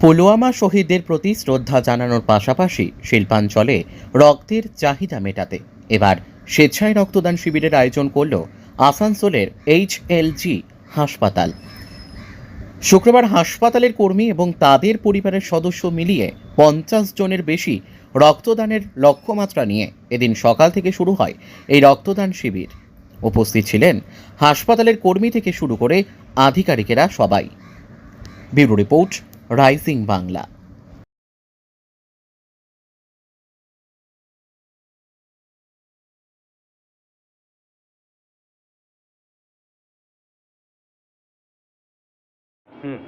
পুলওয়ামা শহীদদের প্রতি শ্রদ্ধা জানানোর পাশাপাশি শিল্পাঞ্চলে রক্তের চাহিদা মেটাতে। এবার স্বেচ্ছায় রক্তদান শিবিরের আয়োজন করল আসানসোলের এইচ এইচএলজি হাসপাতাল। শুক্রবার হাসপাতালের কর্মী এবং তাদের পরিবারের সদস্য মিলিয়ে পঞ্চাশ জনের বেশি রক্তদানের লক্ষ্যমাত্রা নিয়ে এদিন সকাল থেকে শুরু হয় এই রক্তদান শিবির। উপস্থিত ছিলেন হাসপাতালের কর্মী থেকে শুরু করে আধিকারিকেরা সবাই। ব্যুরো রিপোর্ট রাইজিং বাংলা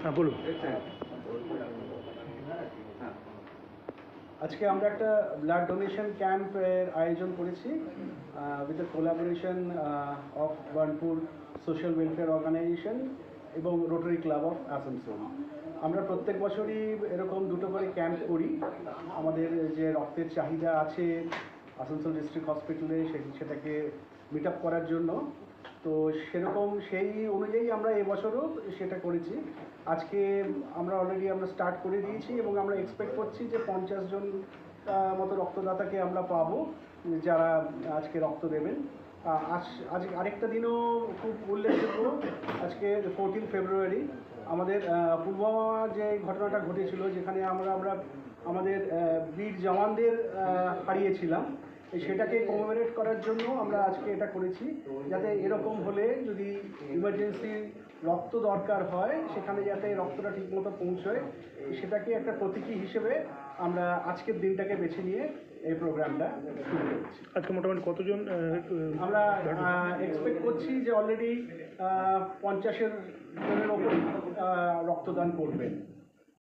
হ্যাঁ বলুন। আজকে আমরা একটা ব্লাড ডোনেশন ক্যাম্পের আয়োজন করেছি with the collaboration of Burnpur social welfare organisation এবং রোটারি ক্লাব অফ আসানসোল আমরা প্রত্যেক বছরই এরকম দুটো করে ক্যাম্প করি। আমাদের যে রক্তের চাহিদা আছে আসানসোল ডিস্ট্রিক্ট হসপিটালে সেটাকে মিট আপ করার জন্য। তো সেরকম সেই অনুযায়ী আমরা এবছরও সেটা করেছি। আজকে আমরা অলরেডি আমরা স্টার্ট করে দিয়েছি এবং আমরা এক্সপেক্ট করছি যে পঞ্চাশ জন মতো রক্তদাতাকে আমরা পাবো, যারা আজকে রক্ত দেবেন। আজ আরেকটা দিনও খুব উল্লেখযোগ্য আজকে ফোরটিন ফেব্রুয়ারি আমাদের পুলওয়ামা যে ঘটনাটা ঘটেছিল, যেখানে আমরা আমরা আমাদের বীর জওয়ানদের হারিয়েছিলাম সেটাকে কমেমোরেট করার জন্য আমরা আজকে এটা করেছি। যাতে এরকম হলে যদি ইমার্জেন্সি রক্ত দরকার হয় সেখানে যাতে রক্তটা ঠিকমতো পৌঁছয় সেটাকে একটা প্রতীকী হিসেবে আমরা আজকের দিনটাকে বেছে নিয়ে এই প্রোগ্রামটা শুরু করছি। আজকে মোটামুটি কতজন আমরা এক্সপেক্ট করছি যে অলরেডি পঞ্চাশের জনের ওপর রক্তদান করবেন।